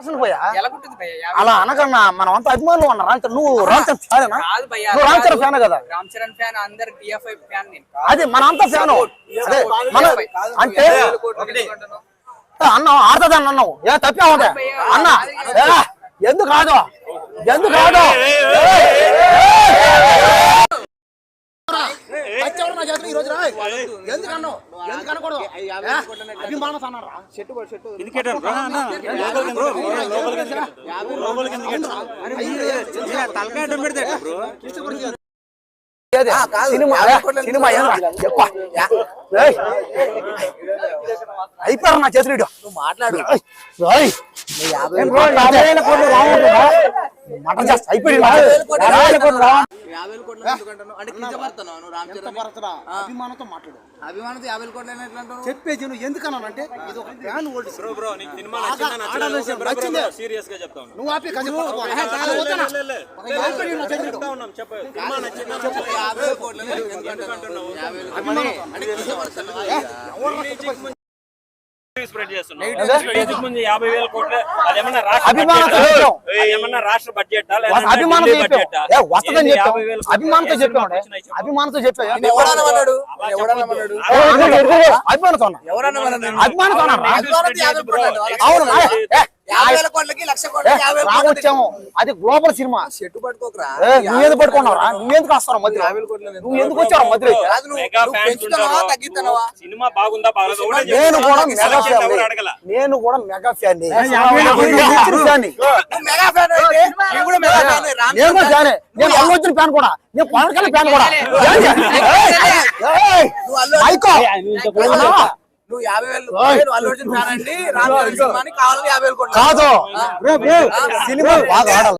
Percent పోయా? అలా అనకన్నా మనం అంత అభిమానులు ఉన్నా రామ్ చరణ్ నువ్వు రామ్ చరణ్ భయ్యా నువ్వు రామ్ చరణ్ ఫ్యాన్ కదా? రామ్ చరణ్ ఫ్యాన్ అందరు టిఎఫ్ఐ ఫ్యాన్ అది మన అంతా ఫ్యాను. అదే మన అంటే వేల కోట్లు ఎందుకు అంటున్నావు? అన్న ఆడుతుంది అన్న అన్నావు? ఏ తప్పావుదే అన్న ఎందుకు కాదు? ఎందుకు కాదు? వచ్చేవాడు నా చేతిలో ఈ రోజు రా. ఎందుకు అన్నావు? ఎందుకు అనకూడదు? అభిమానం అన్నారా? అయిపోయారు నా చేతులు రావట్లేదా? మటన్ చేస్తా. అయిపోయింది. యాభై కోట్లు? అంటే కించపడుతున్నావు రామ్ చరణ్? అభిమానంతో మాట్లాడు. అభిమానంతో యాభై కోట్లు అని ఎట్లా అంటావు చెప్పేది నువ్వు ఎందుకన్నానంటే ఇది ఒక ఫ్యాన్ ఓల్డ్ బ్రో బ్రో నీకు సినిమా నచ్చిందా సీరియస్గా చెప్తా ఉన్నాను. నువ్వు ఆపి నచ్చలేదా? యాభై కోట్లు. అని ఎందుకు అంటున్నావు? యాభై వేల కోట్లు అంటే కించపడుతున్నావు స్ప్రెడ్ చేస్తున్నావు. మ్యూజిక్ ముందు యాభై వేల కోట్ల? అదేమన్నా రాష్ట్ర అభిమానంతో బడ్జెటా? రాష్ట్ర అభిమానంతో అభిమానంతో చెప్పాం. అభిమానంతో చెప్పాం. అభిమానంతో అభిమానంతో అవును రావచ్చాము అది గ్లోబల్ సినిమా చెట్టు పట్టుకోకరా. నువ్వేందుకు పట్టుకున్నావురా నువ్వేందుకు వస్తావు మధ్యలో? నువ్వు ఎందుకు వచ్చావు. తగ్గిస్తున్నావా? సినిమా బాగుందా నేను. కూడా మెగా ఫ్యాన్ నేను కూడా మెగా ఫ్యాన్ నేను కూడా ఫ్యానే నేను అల్లు అర్జున్ ఫ్యాన్ కూడా. నేను పవన్ కళ్యాణ్ ఫ్యాన్ కూడా. నువ్వు యాభై వేలు అల్లు అర్జున్ ఫ్యాన్ అండి. రామ్ చరణ్ సినిమాని కావాలని యాభై వేలు కాదు. సినిమా బాగా ఆడాలి.